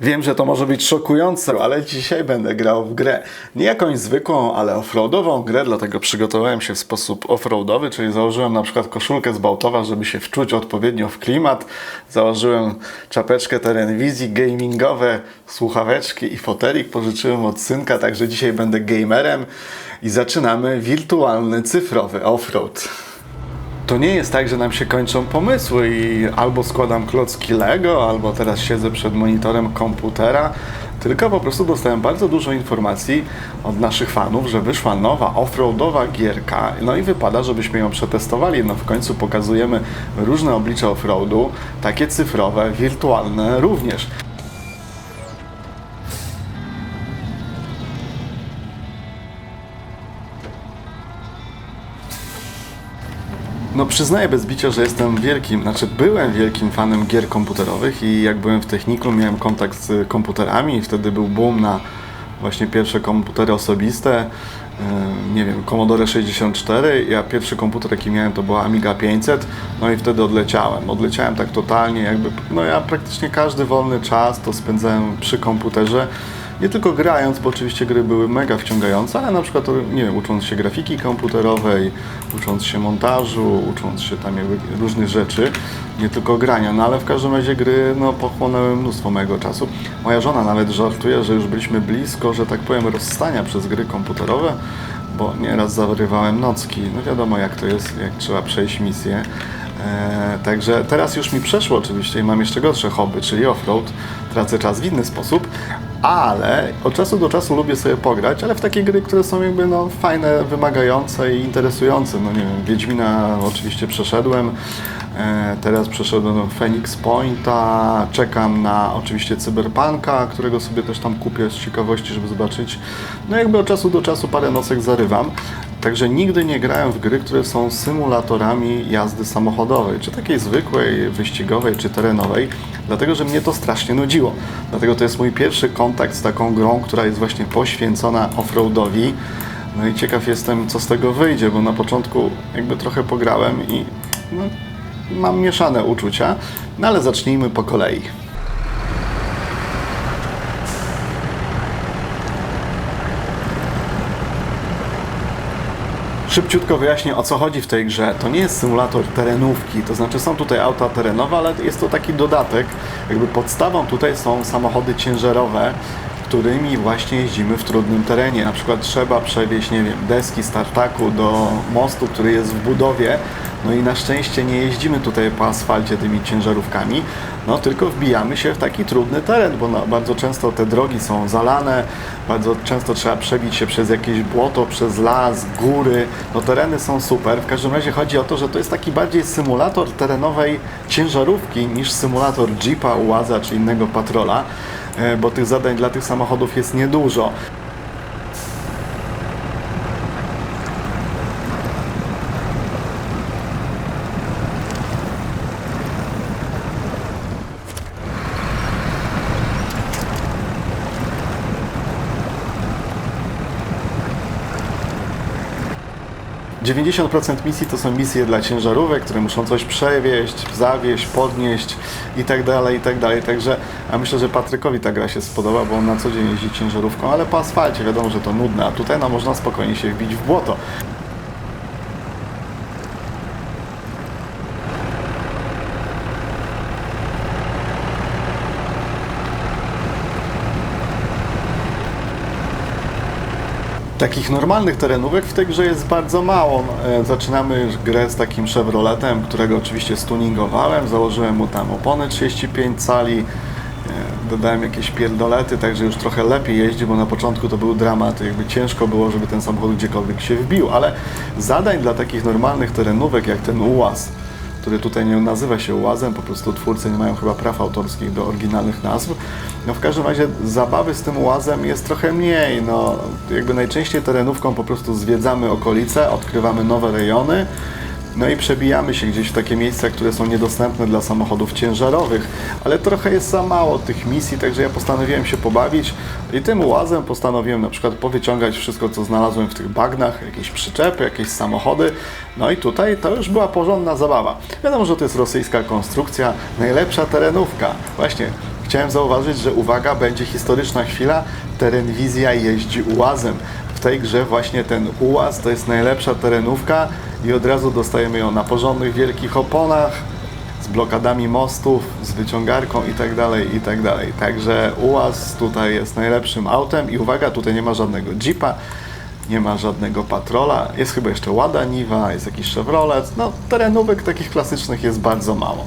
Wiem, że to może być szokujące, ale dzisiaj będę grał w grę. Nie jakąś zwykłą, ale offroadową grę, dlatego przygotowałem się w sposób offroadowy, czyli założyłem na przykład koszulkę z Bałtowa, żeby się wczuć odpowiednio w klimat. Założyłem czapeczkę terenwizji, gamingowe słuchaweczki i fotelik pożyczyłem od synka, także dzisiaj będę gamerem i zaczynamy wirtualny, cyfrowy offroad. To nie jest tak, że nam się kończą pomysły i albo składam klocki Lego, albo teraz siedzę przed monitorem komputera, tylko po prostu dostałem bardzo dużo informacji od naszych fanów, że wyszła nowa offroadowa gierka, no i wypada, żebyśmy ją przetestowali. No w końcu pokazujemy różne oblicze offroadu, takie cyfrowe, wirtualne również. No przyznaję bez bicia, że jestem wielkim, znaczy byłem wielkim fanem gier komputerowych i jak byłem w technikum miałem kontakt z komputerami i wtedy był boom na właśnie pierwsze komputery osobiste, yy, nie wiem, Commodore 64, ja pierwszy komputer jaki miałem to była Amiga 500, no i wtedy odleciałem, odleciałem tak totalnie jakby, no ja praktycznie każdy wolny czas to spędzałem przy komputerze, nie tylko grając, bo oczywiście gry były mega wciągające, ale na przykład, nie wiem, ucząc się grafiki komputerowej, ucząc się montażu, ucząc się tam różnych rzeczy, nie tylko grania, no ale w każdym razie gry no, pochłonęły mnóstwo mojego czasu. Moja żona nawet żartuje, że już byliśmy blisko, że tak powiem, rozstania przez gry komputerowe, bo nieraz zarywałem nocki. No wiadomo jak to jest, jak trzeba przejść misję. Eee, także teraz już mi przeszło oczywiście i mam jeszcze gorsze hobby, czyli offroad. Tracę czas w inny sposób, ale od czasu do czasu lubię sobie pograć, ale w takie gry, które są jakby no, fajne, wymagające i interesujące. No nie wiem, Wiedźmina oczywiście przeszedłem, e, teraz przeszedłem Phoenix Pointa, czekam na oczywiście Cyberpunka, którego sobie też tam kupię z ciekawości, żeby zobaczyć. No jakby od czasu do czasu parę nocek zarywam. Także nigdy nie grałem w gry, które są symulatorami jazdy samochodowej, czy takiej zwykłej, wyścigowej, czy terenowej, dlatego że mnie to strasznie nudziło. Dlatego to jest mój pierwszy kontakt z taką grą, która jest właśnie poświęcona offroadowi. No i ciekaw jestem, co z tego wyjdzie, bo na początku jakby trochę pograłem i no, mam mieszane uczucia, no ale zacznijmy po kolei. Szybciutko wyjaśnię o co chodzi w tej grze. To nie jest symulator terenówki, to znaczy są tutaj auta terenowe, ale jest to taki dodatek. Jakby podstawą tutaj są samochody ciężarowe, którymi właśnie jeździmy w trudnym terenie. Na przykład trzeba przewieźć, nie wiem, deski z tartaku do mostu, który jest w budowie. No i na szczęście nie jeździmy tutaj po asfalcie tymi ciężarówkami, no tylko wbijamy się w taki trudny teren, bo bardzo często te drogi są zalane, bardzo często trzeba przebić się przez jakieś błoto, przez las, góry. No tereny są super. W każdym razie chodzi o to, że to jest taki bardziej symulator terenowej ciężarówki niż symulator Jeepa, Ułaza czy innego patrola bo tych zadań dla tych samochodów jest niedużo. Dziewięćdziesiąt procent misji to są misje dla ciężarówek, które muszą coś przewieźć, zawieźć, podnieść i tak dalej, i tak dalej. Także ja myślę, że Patrykowi ta gra się spodoba, bo on na co dzień jeździ ciężarówką, ale po asfalcie wiadomo, że to nudne, a tutaj no, można spokojnie się wbić w błoto. Takich normalnych terenówek w tej grze jest bardzo mało. No, e, Zaczynamy już grę z takim Chevroletem, którego oczywiście stuningowałem. Założyłem mu tam opony 35 cali, e, dodałem jakieś pierdolety, także już trochę lepiej jeździ, bo na początku to był dramat. Jakby ciężko było, żeby ten samochód gdziekolwiek się wbił, ale zadań dla takich normalnych terenówek jak ten UAZ, który tutaj nie nazywa się ułazem, po prostu twórcy nie mają chyba praw autorskich do oryginalnych nazw. No w każdym razie zabawy z tym ułazem jest trochę mniej, no jakby najczęściej terenówką po prostu zwiedzamy okolice, odkrywamy nowe rejony, no i przebijamy się gdzieś w takie miejsca, które są niedostępne dla samochodów ciężarowych, ale trochę jest za mało tych misji, także ja postanowiłem się pobawić i tym ułazem postanowiłem na przykład powyciągać wszystko, co znalazłem w tych bagnach, jakieś przyczepy, jakieś samochody, no i tutaj to już była porządna zabawa. Wiadomo, że to jest rosyjska konstrukcja, najlepsza terenówka. Właśnie, chciałem zauważyć, że uwaga, będzie historyczna chwila, Terenwizja jeździ ułazem. W tej grze właśnie ten ułaz to jest najlepsza terenówka i od razu dostajemy ją na porządnych wielkich oponach, z blokadami mostów, z wyciągarką i tak dalej, i tak. Także ułaz tutaj jest najlepszym autem i uwaga, tutaj nie ma żadnego Jeepa, nie ma żadnego patrola, jest chyba jeszcze Łada Niwa, jest jakiś Chevrolet, no terenówek takich klasycznych jest bardzo mało.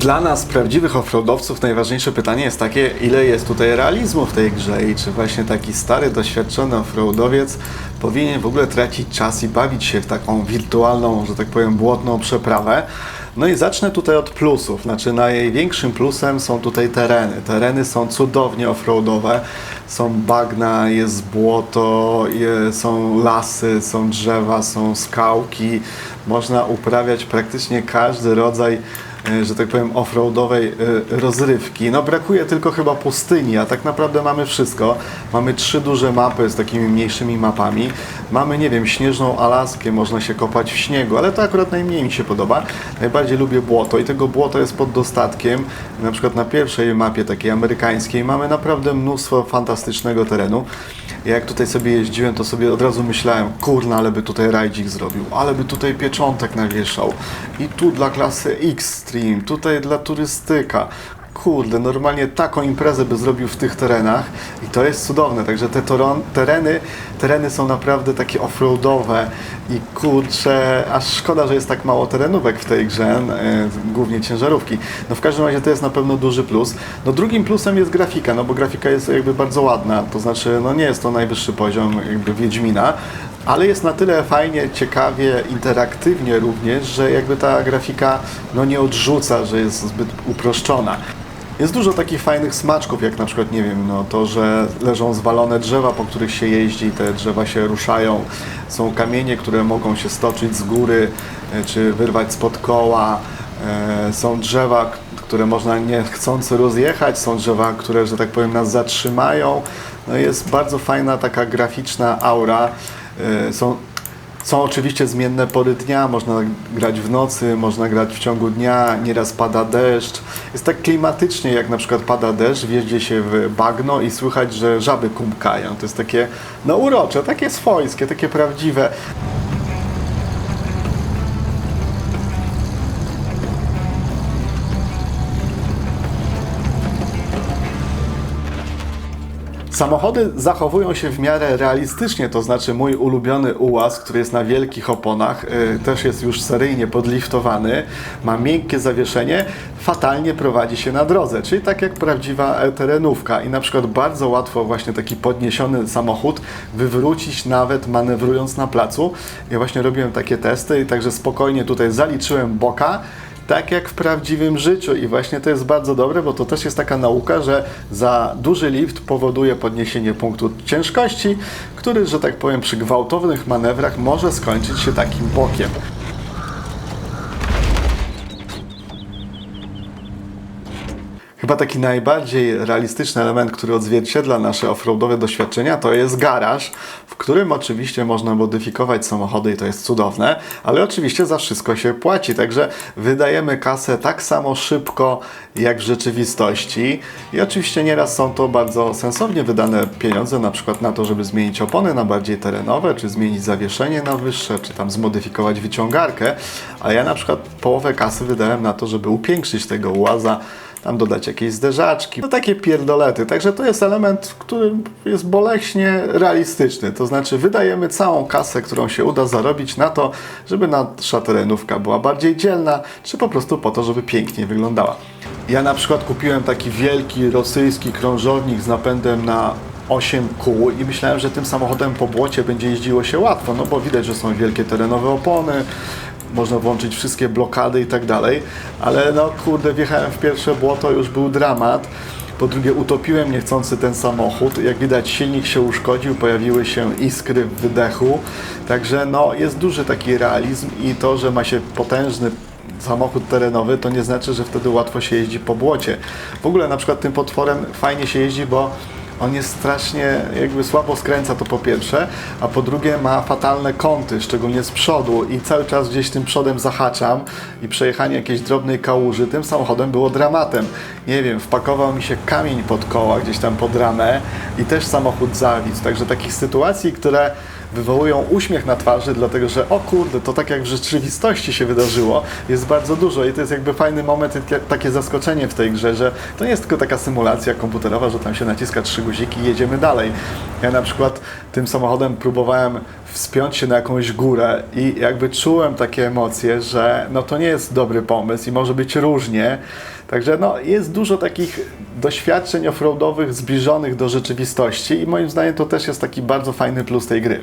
Dla nas, prawdziwych offroadowców, najważniejsze pytanie jest takie, ile jest tutaj realizmu w tej grze i czy właśnie taki stary, doświadczony offroadowiec powinien w ogóle tracić czas i bawić się w taką wirtualną, że tak powiem, błotną przeprawę. No i zacznę tutaj od plusów. Znaczy największym plusem są tutaj tereny. Tereny są cudownie offroadowe. Są bagna, jest błoto, są lasy, są drzewa, są skałki. Można uprawiać praktycznie każdy rodzaj że tak powiem, offroadowej e, rozrywki. No brakuje tylko chyba pustyni, a tak naprawdę mamy wszystko. Mamy trzy duże mapy z takimi mniejszymi mapami. Mamy, nie wiem, śnieżną Alaskę, można się kopać w śniegu, ale to akurat najmniej mi się podoba. Najbardziej lubię błoto i tego błoto jest pod dostatkiem. Na przykład na pierwszej mapie takiej amerykańskiej mamy naprawdę mnóstwo fantastycznego terenu. Ja jak tutaj sobie jeździłem, to sobie od razu myślałem, kurna, ale by tutaj rajdzik zrobił, ale by tutaj pieczątek nawieszał. I tu dla klasy Xtreme, tutaj dla turystyka. Kurde, normalnie taką imprezę by zrobił w tych terenach i to jest cudowne. Także te toron, tereny, tereny są naprawdę takie offroadowe i kurczę, aż szkoda, że jest tak mało terenówek w tej grze, e, głównie ciężarówki. No w każdym razie to jest na pewno duży plus. No drugim plusem jest grafika, no bo grafika jest jakby bardzo ładna, to znaczy no nie jest to najwyższy poziom jakby Wiedźmina, ale jest na tyle fajnie, ciekawie, interaktywnie również, że jakby ta grafika no nie odrzuca, że jest zbyt uproszczona. Jest dużo takich fajnych smaczków, jak na przykład, nie wiem, no to, że leżą zwalone drzewa, po których się jeździ, te drzewa się ruszają. Są kamienie, które mogą się stoczyć z góry, e, czy wyrwać spod koła. E, Są drzewa, które można niechcący rozjechać, są drzewa, które, że tak powiem, nas zatrzymają. No jest bardzo fajna taka graficzna aura. E, Są są oczywiście zmienne pory dnia, można grać w nocy, można grać w ciągu dnia, nieraz pada deszcz. Jest tak klimatycznie, jak na przykład pada deszcz, wjeździe się w bagno i słychać, że żaby kumkają. To jest takie, no urocze, takie swojskie, takie prawdziwe. Samochody zachowują się w miarę realistycznie, to znaczy mój ulubiony ułaz, który jest na wielkich oponach, y, też jest już seryjnie podliftowany, ma miękkie zawieszenie, fatalnie prowadzi się na drodze, czyli tak jak prawdziwa e, terenówka i na przykład bardzo łatwo właśnie taki podniesiony samochód wywrócić nawet manewrując na placu. Ja właśnie robiłem takie testy i także spokojnie tutaj zaliczyłem boka, tak jak w prawdziwym życiu i właśnie to jest bardzo dobre, bo to też jest taka nauka, że za duży lift powoduje podniesienie punktu ciężkości, który, że tak powiem, przy gwałtownych manewrach może skończyć się takim bokiem. Chyba taki najbardziej realistyczny element, który odzwierciedla nasze offroadowe doświadczenia, to jest garaż, w którym oczywiście można modyfikować samochody i to jest cudowne, ale oczywiście za wszystko się płaci, także wydajemy kasę tak samo szybko jak w rzeczywistości. I oczywiście nieraz są to bardzo sensownie wydane pieniądze, na przykład na to, żeby zmienić opony na bardziej terenowe, czy zmienić zawieszenie na wyższe, czy tam zmodyfikować wyciągarkę, a ja na przykład połowę kasy wydałem na to, żeby upiększyć tego łaza, tam dodać jakieś zderzaczki, no takie pierdolety. Także to jest element, który jest boleśnie realistyczny. To znaczy wydajemy całą kasę, którą się uda zarobić na to, żeby nasza terenówka była bardziej dzielna, czy po prostu po to, żeby pięknie wyglądała. Ja na przykład kupiłem taki wielki rosyjski krążownik z napędem na 8 kół i myślałem, że tym samochodem po błocie będzie jeździło się łatwo, no bo widać, że są wielkie terenowe opony, można włączyć wszystkie blokady i tak dalej, ale no kurde, wjechałem w pierwsze błoto, już był dramat. Po drugie, utopiłem niechcący ten samochód. Jak widać, silnik się uszkodził, pojawiły się iskry w wydechu. Także no, jest duży taki realizm i to, że ma się potężny samochód terenowy, to nie znaczy, że wtedy łatwo się jeździ po błocie. W ogóle na przykład tym potworem fajnie się jeździ, bo on jest strasznie, jakby słabo skręca to po pierwsze, a po drugie ma fatalne kąty, szczególnie z przodu i cały czas gdzieś tym przodem zahaczam i przejechanie jakiejś drobnej kałuży tym samochodem było dramatem. Nie wiem, wpakował mi się kamień pod koła gdzieś tam pod ramę i też samochód zawisł, także takich sytuacji, które wywołują uśmiech na twarzy, dlatego że o kurde, to tak jak w rzeczywistości się wydarzyło, jest bardzo dużo i to jest jakby fajny moment, takie zaskoczenie w tej grze, że to nie jest tylko taka symulacja komputerowa, że tam się naciska trzy guziki i jedziemy dalej. Ja na przykład tym samochodem próbowałem wspiąć się na jakąś górę i jakby czułem takie emocje, że no to nie jest dobry pomysł i może być różnie. Także no, jest dużo takich doświadczeń offroadowych zbliżonych do rzeczywistości i moim zdaniem to też jest taki bardzo fajny plus tej gry.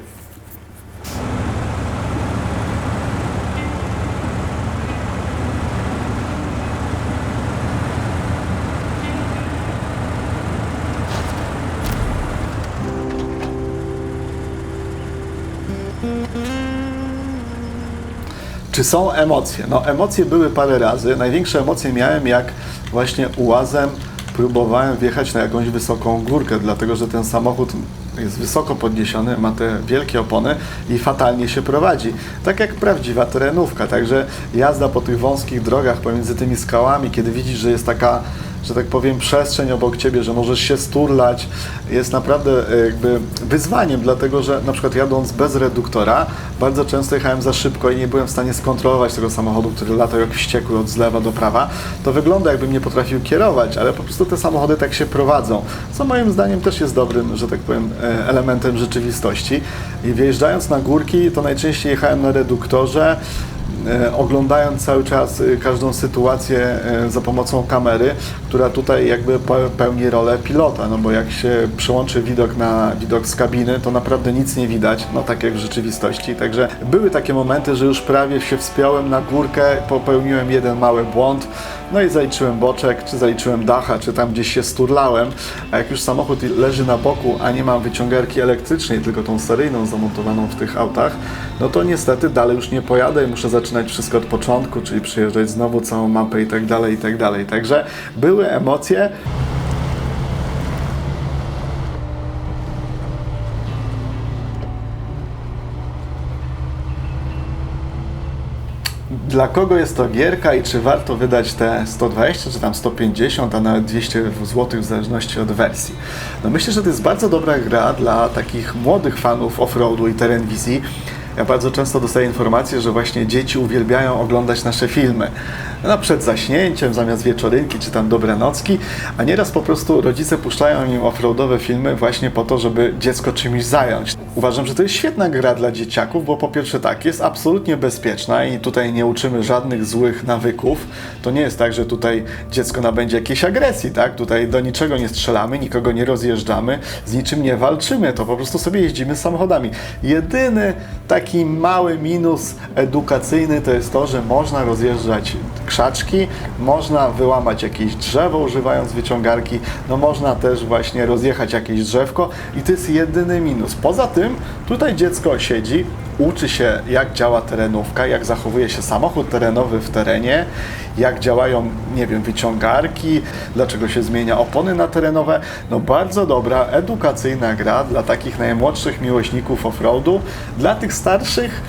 Czy są emocje? No emocje były parę razy. Największe emocje miałem jak właśnie ułazem próbowałem wjechać na jakąś wysoką górkę, dlatego że ten samochód jest wysoko podniesiony, ma te wielkie opony i fatalnie się prowadzi. Tak jak prawdziwa terenówka. Także jazda po tych wąskich drogach pomiędzy tymi skałami, kiedy widzisz, że jest taka że tak powiem, przestrzeń obok ciebie, że możesz się sturlać, jest naprawdę e, jakby wyzwaniem, dlatego że na przykład jadąc bez reduktora, bardzo często jechałem za szybko i nie byłem w stanie skontrolować tego samochodu, który latał jak wściekły od zlewa do prawa. To wygląda jakbym nie potrafił kierować, ale po prostu te samochody tak się prowadzą, co moim zdaniem też jest dobrym, że tak powiem, e, elementem rzeczywistości. I wjeżdżając na górki, to najczęściej jechałem na reduktorze, oglądając cały czas e, każdą sytuację e, za pomocą kamery, która tutaj jakby pe- pełni rolę pilota, no bo jak się przełączy widok na widok z kabiny, to naprawdę nic nie widać, no tak jak w rzeczywistości. Także były takie momenty, że już prawie się wspiąłem na górkę, popełniłem jeden mały błąd, no i zaliczyłem boczek, czy zaliczyłem dacha, czy tam gdzieś się sturlałem, a jak już samochód leży na boku, a nie mam wyciągarki elektrycznej, tylko tą seryjną zamontowaną w tych autach, no to niestety dalej już nie pojadę i muszę zaczynać wszystko od początku, czyli przyjeżdżać znowu całą mapę i tak dalej, i tak dalej. Także były emocje, Dla kogo jest to gierka i czy warto wydać te 120 czy tam 150, a nawet 200 zł w zależności od wersji? No myślę, że to jest bardzo dobra gra dla takich młodych fanów offroadu i teren wizji. Ja bardzo często dostaję informacje, że właśnie dzieci uwielbiają oglądać nasze filmy. No, przed zaśnięciem, zamiast wieczorynki czy tam dobre nocki, a nieraz po prostu rodzice puszczają im offroadowe filmy właśnie po to, żeby dziecko czymś zająć. Uważam, że to jest świetna gra dla dzieciaków, bo po pierwsze tak, jest absolutnie bezpieczna i tutaj nie uczymy żadnych złych nawyków. To nie jest tak, że tutaj dziecko nabędzie jakiejś agresji, tak? Tutaj do niczego nie strzelamy, nikogo nie rozjeżdżamy, z niczym nie walczymy, to po prostu sobie jeździmy samochodami. Jedyny taki mały minus edukacyjny to jest to, że można rozjeżdżać krzaczki, można wyłamać jakieś drzewo używając wyciągarki, no można też właśnie rozjechać jakieś drzewko i to jest jedyny minus. Poza tym tutaj dziecko siedzi, uczy się jak działa terenówka, jak zachowuje się samochód terenowy w terenie, jak działają, nie wiem, wyciągarki, dlaczego się zmienia opony na terenowe. No bardzo dobra, edukacyjna gra dla takich najmłodszych miłośników offroadu, dla tych starszych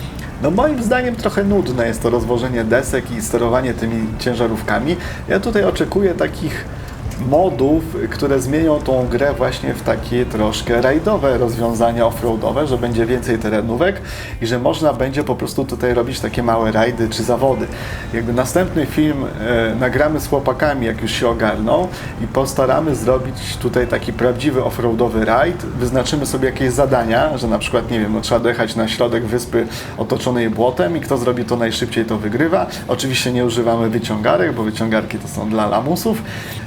no moim zdaniem trochę nudne jest to rozwożenie desek i sterowanie tymi ciężarówkami. Ja tutaj oczekuję takich modów, które zmienią tą grę właśnie w takie troszkę rajdowe rozwiązania offroadowe, że będzie więcej terenówek i że można będzie po prostu tutaj robić takie małe rajdy czy zawody. Jakby następny film e, nagramy z chłopakami, jak już się ogarną i postaramy zrobić tutaj taki prawdziwy offroadowy rajd. Wyznaczymy sobie jakieś zadania, że na przykład, nie wiem, no, trzeba dojechać na środek wyspy otoczonej błotem i kto zrobi to najszybciej, to wygrywa. Oczywiście nie używamy wyciągarek, bo wyciągarki to są dla lamusów.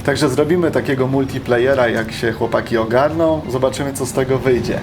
Także zrobimy takiego multiplayera, jak się chłopaki ogarną. Zobaczymy, co z tego wyjdzie.